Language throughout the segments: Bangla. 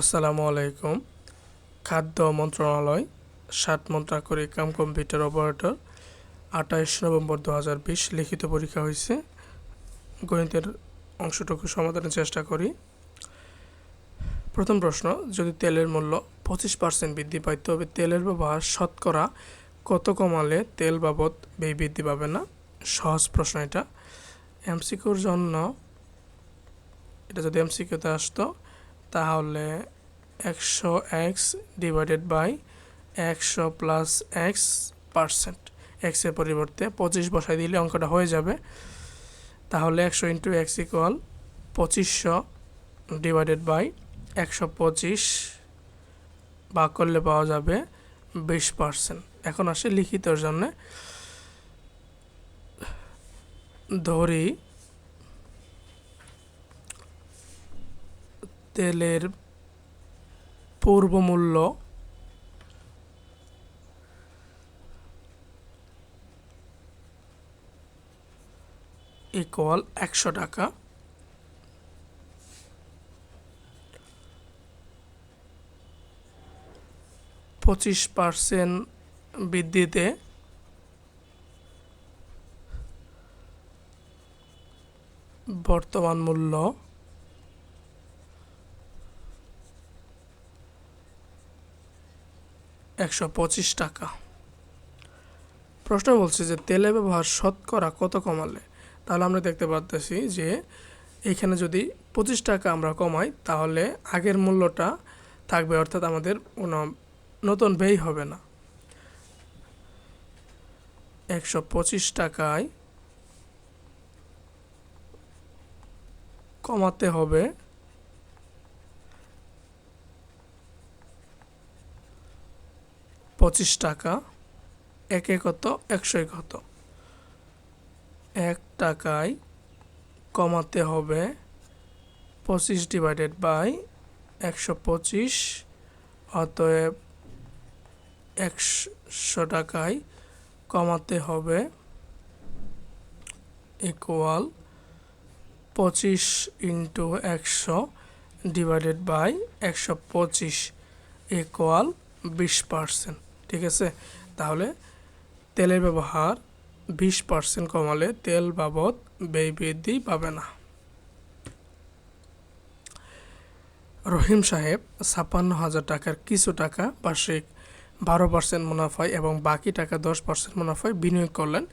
আসসালামু আলাইকুম। খাদ্য মন্ত্রণালয়, সাত মন্ত্রাক্ষরিক কাম কম্পিউটার অপারেটর, আঠাইশ নভেম্বর দু হাজার বিশ লিখিত পরীক্ষা হয়েছে। গণিতের অংশটুকু সমাধানের চেষ্টা করি। প্রথম প্রশ্ন, যদি তেলের মূল্য পঁচিশ পার্সেন্ট বৃদ্ধি পায়, তবে তেলের ব্যবহার শতকরা কত কমালে তেল বাবদ ব্যয় বৃদ্ধি পাবে না? সহজ প্রশ্ন এটা। এমসিকিউর জন্য, এটা যদি এমসিকিউতে আসতো তাহলে একশো এক্স ডিভাইডেড বাই একশো প্লাস এক্স পার্সেন্ট। এক্সের পরিবর্তে পঁচিশ বসাই দিলে অঙ্কটা হয়ে যাবে। তাহলে একশো ইন্টু এক্স ইকুয়াল পঁচিশশো ডিভাইডেড বাই একশো পঁচিশ ভাগ করলে পাওয়া যাবে বিশ পার্সেন্ট। এখন আসে লিখিতর জন্যে। ধরি তেলের পূর্বমূল্য ইকুয়াল একশো টাকা। পঁচিশ পার্সেন্ট বৃদ্ধিতে বর্তমান মূল্য একশো পঁচিশ টাকা। প্রশ্ন বলছে যে তেলের ব্যবহার শতকরা কত কমালে? তাহলে আমরা দেখতে পারতেছি যে, এখানে যদি পঁচিশ টাকা আমরা কমাই, তাহলে আগের মূল্যটা থাকবে, অর্থাৎ আমাদের কোনো নতুন ব্যয় হবে না। একশো পঁচিশ টাকায় কমাতে হবে পঁচিশ টাকা, একে কত একশোয় কত এক টাকায় কমাতে হবে পঁচিশ ডিভাইডেড বাই একশো পঁচিশ, অতএব একশো টাকায় কমাতে হবে ইকুয়াল পঁচিশ ইন্টু একশো ডিভাইডেড বাই একশো পঁচিশ ইকুয়াল বিশ পার্সেন্ট ঠিক আছে? তাহলে তেলের ব্যবহার বিশ পার্সেন্ট কমালে তেল বাবদ ব্যয় বৃদ্ধি পাবে না। রহিম সাহেব, ছাপ্পান্ন হাজার টাকার কিছু টাকা বার্ষিক বারো পার্সেন্ট মুনাফায় এবং বাকি টাকা দশ পার্সেন্ট মুনাফায় বিনিয়োগ করলেন।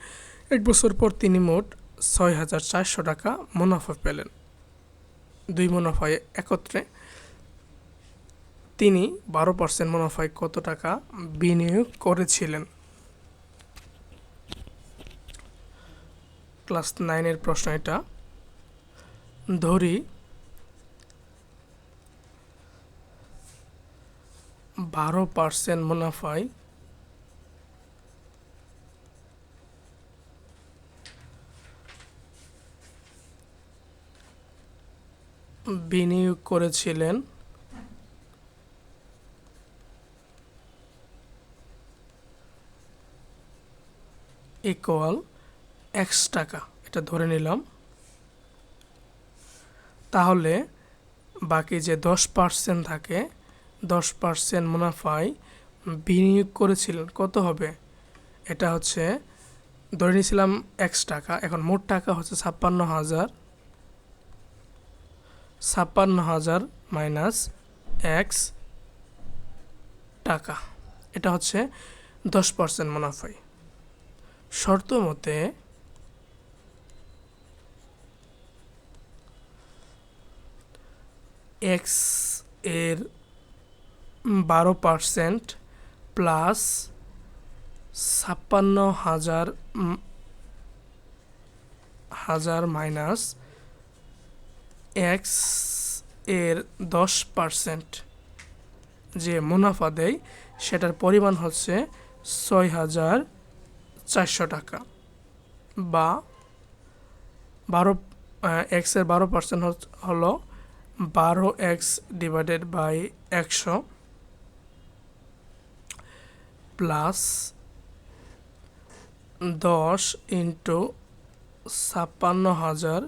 এক বছর পর তিনি মোট ছয় হাজার চারশো টাকা মুনাফা পেলেন। দুই মুনাফায় একত্রে তিনি বারো পার্সেন্ট মুনাফায় কত টাকা বিনিয়োগ করেছিলেন? ক্লাস নাইনের প্রশ্ন এটা। ধরি, বারো পার্সেন্ট মুনাফায় বিনিয়োগ করেছিলেন ইকুয়াল এক্স টাকা। এটা ধরে নিলাম। তাহলে বাকি যে দশ পার্সেন্ট থাকে, দশ পার্সেন্ট মুনাফায় বিনিয়োগ করেছিলেন, কত হবে? এটা হচ্ছে, ধরে নিয়েছিলাম এক্স টাকা, এখন মোট টাকা হচ্ছে ছাপ্পান্ন হাজার ছাপ্পান্ন হাজার মাইনাস এক্স টাকা। এটা হচ্ছে দশ পার্সেন্ট মুনাফায়। শর্ত মতে এক্সের বারো পার্সেন্ট প্লাস ছাপ্পান্ন হাজার হাজার মাইনাস এক্সের দশ পার্সেন্ট যে মুনাফা দেয়, সেটার পরিমাণ হচ্ছে ছয় হাজার চারশো টাকা বা বারো এক্সের বারো পার্সেন্ট হলো বারো এক্স ডিভাইডেড বাই একশো প্লাস দশ ইন্টু ছাপ্পান্ন হাজার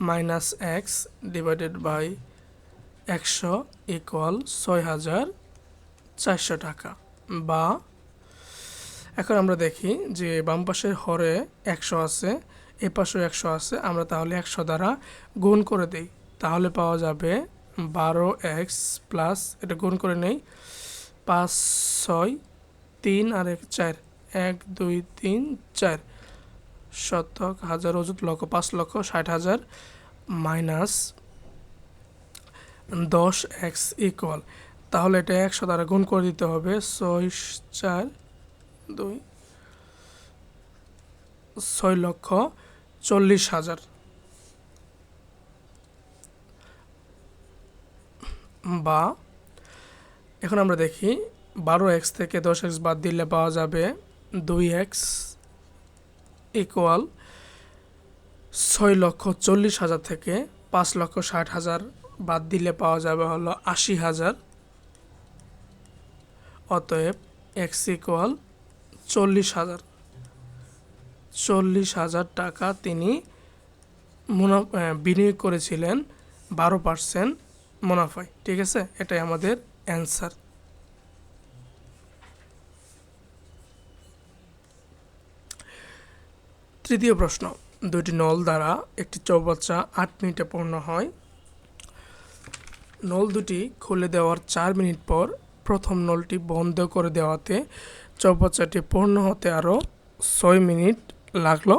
মাইনাস এক্স ডিভাইডেড বাই একশো ইকুয়াল ছয় হাজার চারশো টাকা বা এখন আমরা দেখি যে বাম পাশের হরে একশো আছে, এ পাশেও একশো আছে, আমরা তাহলে একশো দ্বারা গুণ করে দিই। তাহলে পাওয়া যাবে বারো এক্স প্লাস, এটা গুণ করে নেই, পাঁচ ছয় তিন আর এক চার, এক, দুই, তিন, চার। শতক, হাজার, অযুত লক্ষ, পাঁচ লক্ষ, ষাট হাজার, মাইনাস দশ এক্স ইকুয়াল তাহলে এটা একশো দ্বারা গুণ করে দিতে হবে, ছয়, চার দুই। ছয় লক্ষ চল্লিশ হাজার। বা, এখন আমরা দেখি বারো এক্স থেকে দশ এক্স বাদ দিলে পাওয়া যাবে দুই এক্স ইকুয়াল ছয় লক্ষ চল্লিশ হাজার থেকে পাঁচ লক্ষ ষাট হাজার বাদ দিলে পাওয়া যাবে হলো আশি হাজার। অতএব এক্স ইকুয়াল চল্লিশ হাজার। চল্লিশ হাজার টাকা তিনি মুনাফা বিনিয়োগ করেছিলেন বারো পার্সেন্ট মুনাফায়। ঠিক আছে? এটাই আমাদের অ্যান্সার। তৃতীয় প্রশ্ন। দুইটি নল দ্বারা একটি চৌবাচ্চা আট মিনিটে পূর্ণ হয়। নল দুটি খুলে দেওয়ার চার মিনিট পর প্রথম নলটি বন্ধ করে দেওয়াতে চৌবাচ্চাটি পূর্ণ হতে আরও ছয় মিনিট লাগল।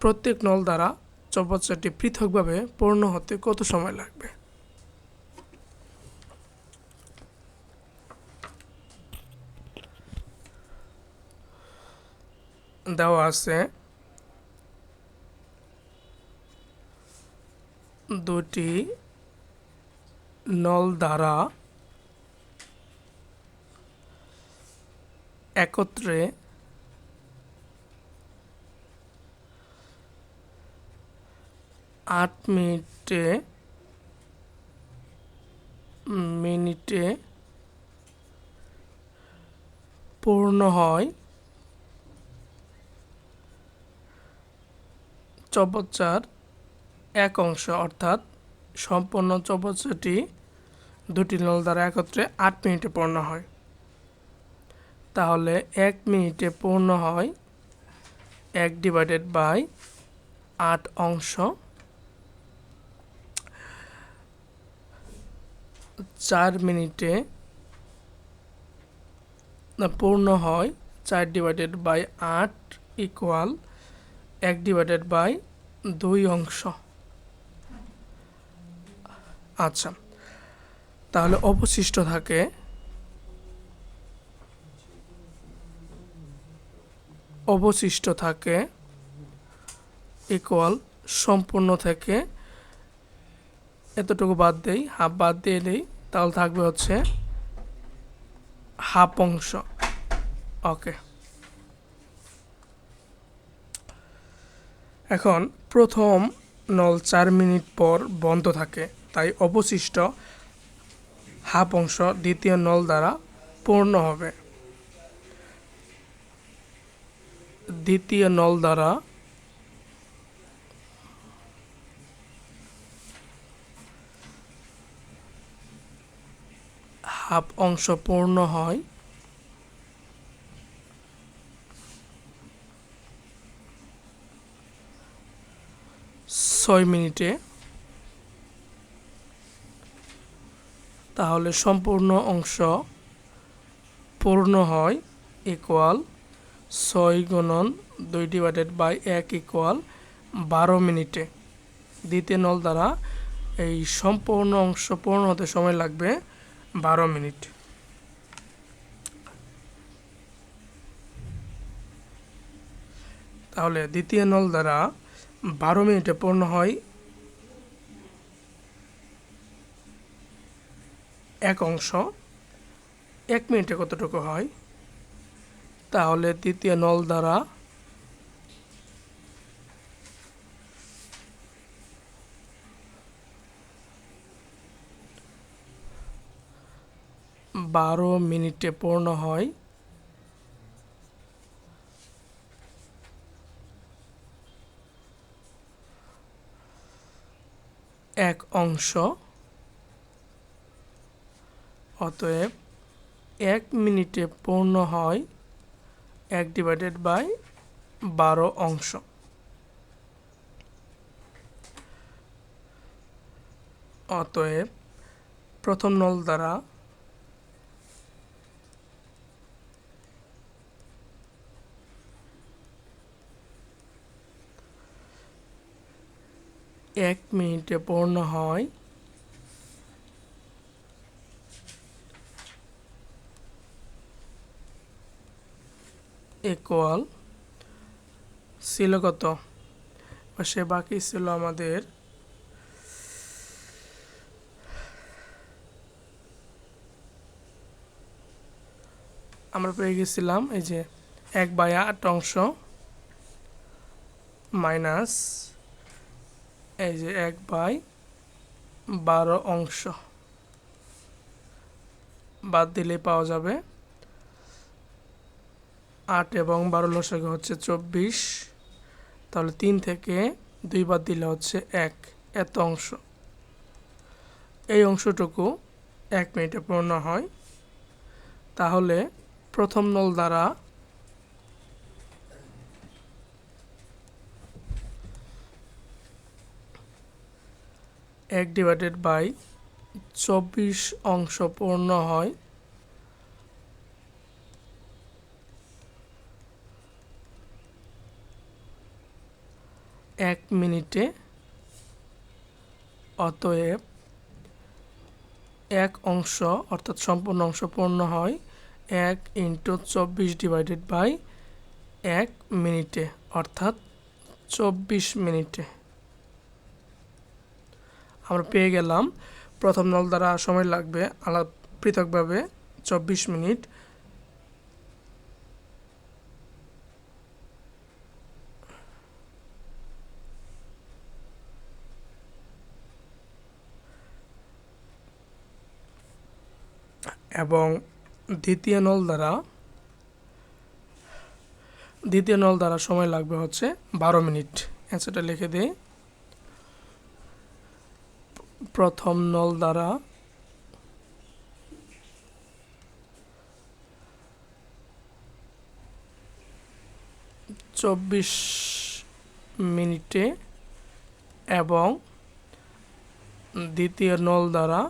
প্রত্যেক নল দ্বারা চৌবাচ্চাটি পৃথকভাবে পূর্ণ হতে কত সময় লাগবে? দেওয়া আছে দুটি নল দ্বারা একত্রে আট মিনিটে মিনিটে পূর্ণ হয়। চৌবাচ্চার এক অংশ অর্থাৎ সম্পূর্ণ চৌবাচ্চাটি দুটি নল দ্বারা একত্রে আট মিনিটে পূর্ণ হয়। তাহলে এক মিনিটে পূর্ণ হয় এক ডিভাইডেড বাই আট অংশ। চার মিনিটে পূর্ণ হয় চার ডিভাইডেড বাই আট ইকুয়াল এক ডিভাইডেড বাই দুই অংশ। আচ্ছা। তাহলে অবশিষ্ট থাকে অবশিষ্ট থাকে ইকুয়াল সম্পূর্ণ থেকে এতটুকু বাদ দেই হাফ বাদ দিয়ে দিই, তাহলে থাকবে হচ্ছে হাফ অংশ। ওকে এখন প্রথম নল চার মিনিট পর বন্ধ থাকে। তাই অবশিষ্ট হাফ অংশ দ্বিতীয় নল দ্বারা পূর্ণ হবে। দ্বিতীয় নল দ্বারা হাফ অংশ পূর্ণ হয়। ছয় মিনিটে তাহলে সম্পূর্ণ অংশ পূর্ণ হয় ইকুয়াল ছয় গুণন দুই ডিভাইডেড বাই এক ইকুয়াল বারো মিনিটে। দ্বিতীয় নল দ্বারা এই সম্পূর্ণ অংশ পূর্ণ হতে সময় লাগবে বারো মিনিট। তাহলে দ্বিতীয় নল দ্বারা বারো মিনিটে পূর্ণ হয় এক অংশ। এক মিনিটে কতটুকু হয়? তাহলে দ্বিতীয় নল দ্বারা বারো মিনিটে পূর্ণ হয়। এক অংশ। অতএব এক মিনিটে পূর্ণ হয় এক ডিভাইডেড বাই বারো অংশ। অতএব প্রথম নল দ্বারা এক মিনিটে পূর্ণ হয় ইকুয়াল ছিল কত? সে বাকি ছিল আমাদের আমরা পেয়ে গেছিলাম এই যে এক বাই আট অংশ মাইনাস এই যে এক বাই বারো অংশ। বাদ দিলে পাওয়া যাবে আট এবং বারো লসাগু হচ্ছে চব্বিশ। তাহলে তিন থেকে দুই বাদ দিলে হচ্ছে এক। এত অংশ। এই অংশটুকু এক মিনিটে পূর্ণ হয়। তাহলে প্রথম নল দ্বারা এক ডিভাইডেড বাই চব্বিশ অংশ পূর্ণ হয়। এক মিনিটে, অতএব এক অংশ, অর্থাৎ সম্পূর্ণ অংশ পূর্ণ হয় এক ইন্টু চব্বিশ ডিভাইডেড বাই এক মিনিটে, অর্থাৎ চব্বিশ মিনিটে। আমরা পেয়ে গেলাম। প্রথম নল দ্বারা সময় লাগবে আলাদা পৃথকভাবে চব্বিশ মিনিট। এবং দ্বিতীয় নল দ্বারা, দ্বিতীয় নল দ্বারা সময় লাগবে হচ্ছে বারো মিনিট। অ্যান্সারটা লিখে দিই। প্রথম নল দ্বারা চব্বিশ মিনিটে এবং দ্বিতীয় নল দ্বারা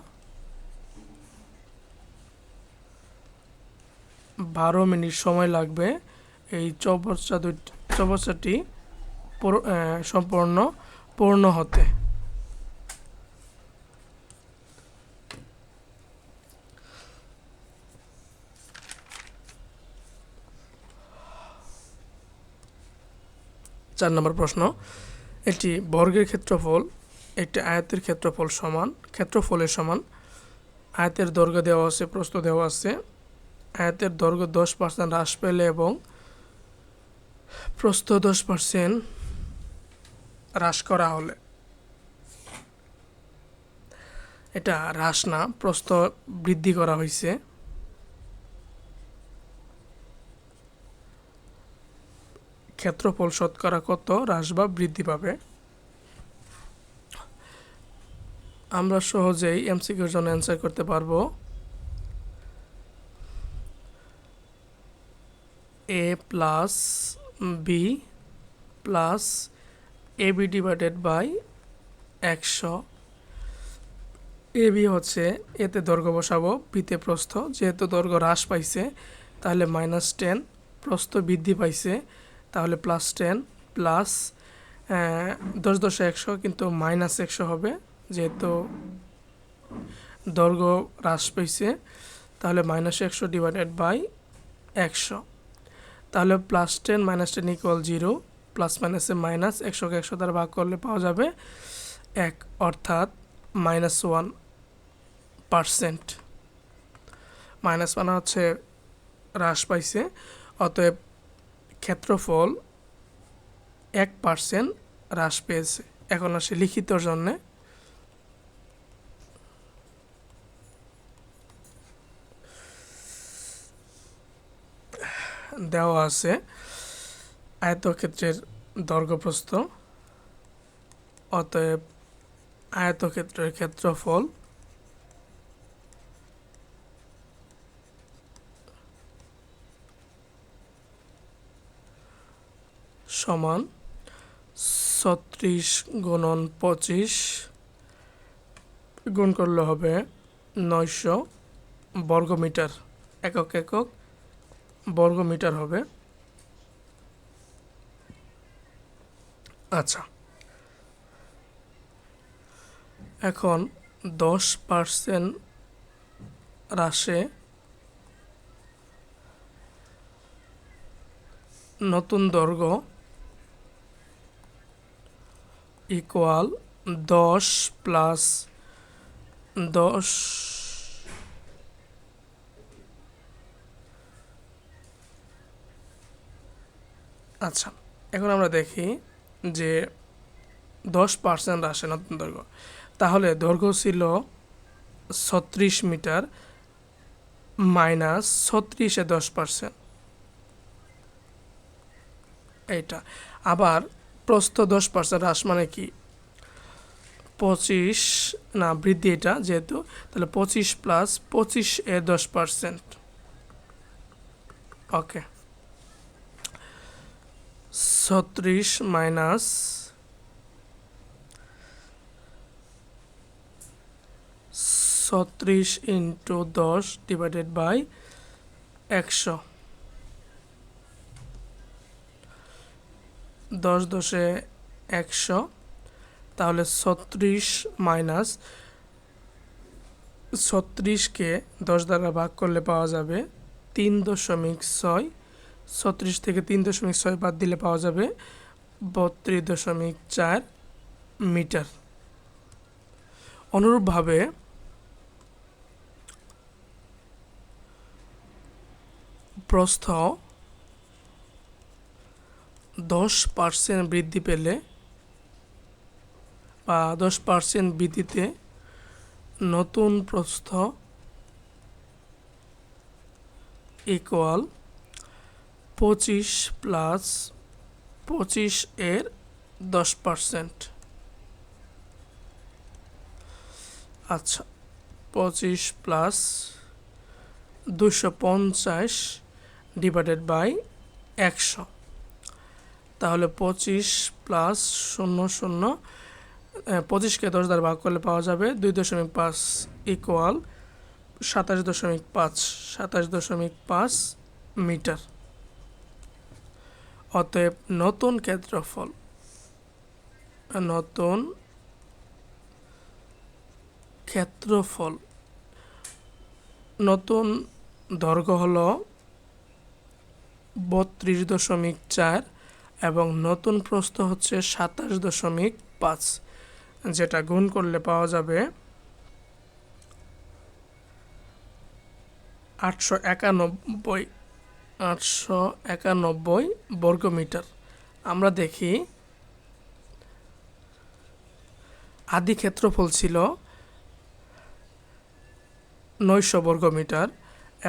বারো মিনিট সময় লাগবে। এই চৌবচ্চা দুই চৌবচ্চাটি সম্পূর্ণ, পূর্ণ হতে। চার নম্বর প্রশ্ন। এটি বর্গের ক্ষেত্রফল, একটি আয়তের ক্ষেত্রফল সমান, ক্ষেত্রফলের সমান। আয়াতের দৈর্ঘ্য দেওয়া আছে, প্রস্থ দেওয়া আছে। আয়তের দৈর্ঘ্য দশ পার্সেন্ট হ্রাস পেলে এবং প্রস্থ দশ পার্সেন্ট হ্রাস করা হলে। এটা হ্রাস না, প্রস্থ বৃদ্ধি করা হয়েছে ক্ষেত্রফল শতকরা কত, হ্রাস বা বৃদ্ধি পাবে? আমরা সহজেই এমসিকিউর জন্য অ্যান্সার করতে পারব। A plus B plus A B divided by একশো। এ বি হচ্ছে এতে দৈর্ঘ্য বসাবো বিতে প্রস্থ। যেহেতু দৈর্ঘ্য হ্রাস পাইছে, তাহলে মাইনাস টেন প্রস্থ বৃদ্ধি পাইছে, তাহলে প্লাস টেন প্লাস দশ দশে একশো, কিন্তু মাইনাস একশো হবে। যেহেতু দৈর্ঘ্য হ্রাস পাইছে, তাহলে মাইনাস একশো ডিভাইডেড বাই একশো। তাহলে plus ten minus ten equal zero plus মাইনাসে মাইনাস একশোকে একশো দ্বারা ভাগ করলে পাওয়া যাবে এক, অর্থাৎ মাইনাস ওয়ান পারসেন্ট মাইনাস মানে হচ্ছে হ্রাস পাইছে, অতএব ক্ষেত্রফল এক পার্সেন্ট হ্রাস পেয়েছে। এখন আসে লিখিতর জন্যে। দেওয়া আছে। আয়তক্ষেত্রের দৈর্ঘ্যপ্রস্থ। অতএব আয়তক্ষেত্রের ক্ষেত্রফল সমান ছত্রিশ গুণন পঁচিশ গুণ করলে হবে নয়শো বর্গমিটার। একক একক বর্গমিটার হবে। আচ্ছা। এখন দশ পার্সেন্ট হ্রাসে নতুন দৈর্ঘ্য ইকুয়াল দশ প্লাস দশ আচ্ছা এখন আমরা দেখি যে দশ পার্সেন্ট আসে নতুন দৈর্ঘ্য। তাহলে দৈর্ঘ্য ছিল ছত্রিশ মিটার মাইনাস ছত্রিশে দশ পার্সেন্ট। এইটা। আবার প্রস্থ দশ পার্সেন্ট হ্রাস মানে কি? পঁচিশ, না, বৃদ্ধি এটা যেহেতু, তাহলে পঁচিশ প্লাস পঁচিশ এ দশ পার্সেন্ট। ওকে। ছত্রিশ মাইনাস ছত্রিশ ইন্টু দশ ডিভাইডেড বাই একশো। দশ দশে একশো, তাহলে ছত্রিশ মাইনাস ছত্রিশকে দশ দ্বারা ভাগ করলে পাওয়া যাবে তিন দশমিক ছয় ছত্রিশ থেকে তিন দশমিক ছয় বাদ দিলে পাওয়া যাবে বত্রিশ দশমিক চার মিটার। অনুরূপভাবে প্রস্থ দশ পার্সেন্ট বৃদ্ধি পেলে বা দশ পার্সেন্ট বৃদ্ধিতে নতুন প্রস্থ ইকুয়াল পঁচিশ প্লাস পঁচিশ এর দশ পার্সেন্ট আচ্ছা পঁচিশ প্লাস দুশো পঞ্চাশ ডিভাইডেড বাই একশো। তাহলে পঁচিশ প্লাস শূন্য শূন্য পঁচিশকে দশ দ্বারা ভাগ করলে পাওয়া যাবে দুই দশমিক পাঁচ ইকুয়াল সাতাশ দশমিক পাঁচ, সাতাশ দশমিক পাঁচ মিটার। অতএব নতুন ক্ষেত্রফল নতুন ক্ষেত্রফল, নতুন দৈর্ঘ্য হল বত্রিশ দশমিক চার এবং নতুন প্রস্থ হচ্ছে সাতাশ দশমিক পাঁচ, যেটা গুণ করলে পাওয়া যাবে আটশো একানব্বই। আটশো একানব্বই বর্গমিটার। আমরা দেখি, আদি ক্ষেত্রফল ছিল নয়শো বর্গমিটার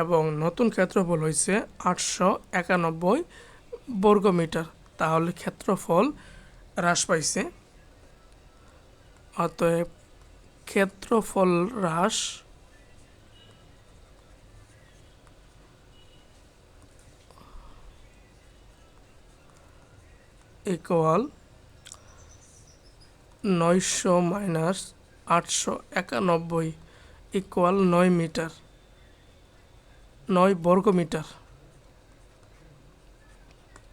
এবং নতুন ক্ষেত্রফল হয়েছে আটশো একানব্বই বর্গমিটার। তাহলে ক্ষেত্রফল হ্রাস পাইছে। অতএব ক্ষেত্রফল হ্রাস ইকুয়াল নয়শো মাইনাস আটশো একানব্বই ইকুয়াল নয় মিটার নয় বর্গ মিটার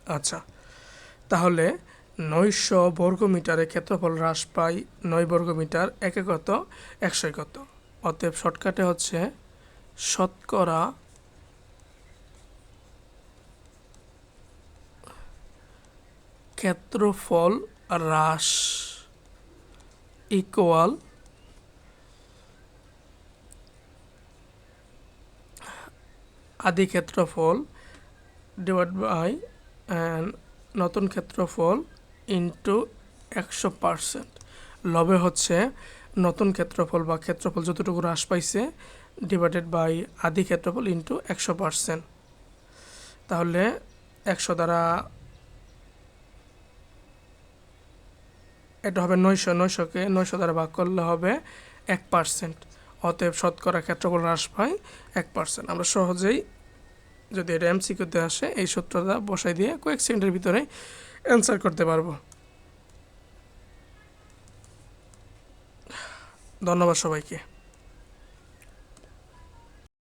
আচ্ছা তাহলে নয়শো বর্গ মিটারের ক্ষেত্রফল হ্রাস পায় নয় বর্গ মিটার একে কত একশো কত অতএব শর্টকাটে হচ্ছে শতকরা ক্ষেত্রফল হ্রাস ইকুয়াল আদি ক্ষেত্রফল ডিভাইড বাই নতুন ক্ষেত্রফল ইন্টু একশো পারসেন্ট লবে হচ্ছে নতুন ক্ষেত্রফল বা ক্ষেত্রফল যতটুকু হ্রাস পাইছে ডিভাইডেড বাই আদি ক্ষেত্রফল ইন্টু একশো পারসেন্ট তাহলে একশো দ্বারা এটা হবে নয়শো, নয়শোকে নয়শো দ্বারা ভাগ করলে হবে এক পার্সেন্ট অতএব শতকরা ক্ষেত্রফল হ্রাস পায় এক পার্সেন্ট আমরা সহজেই যদি এটা এমসিকিউতে আসে, এই সূত্রটা বসাই দিয়ে কয়েক সেকেন্ডের ভিতরে অ্যান্সার করতে পারব। ধন্যবাদ সবাইকে।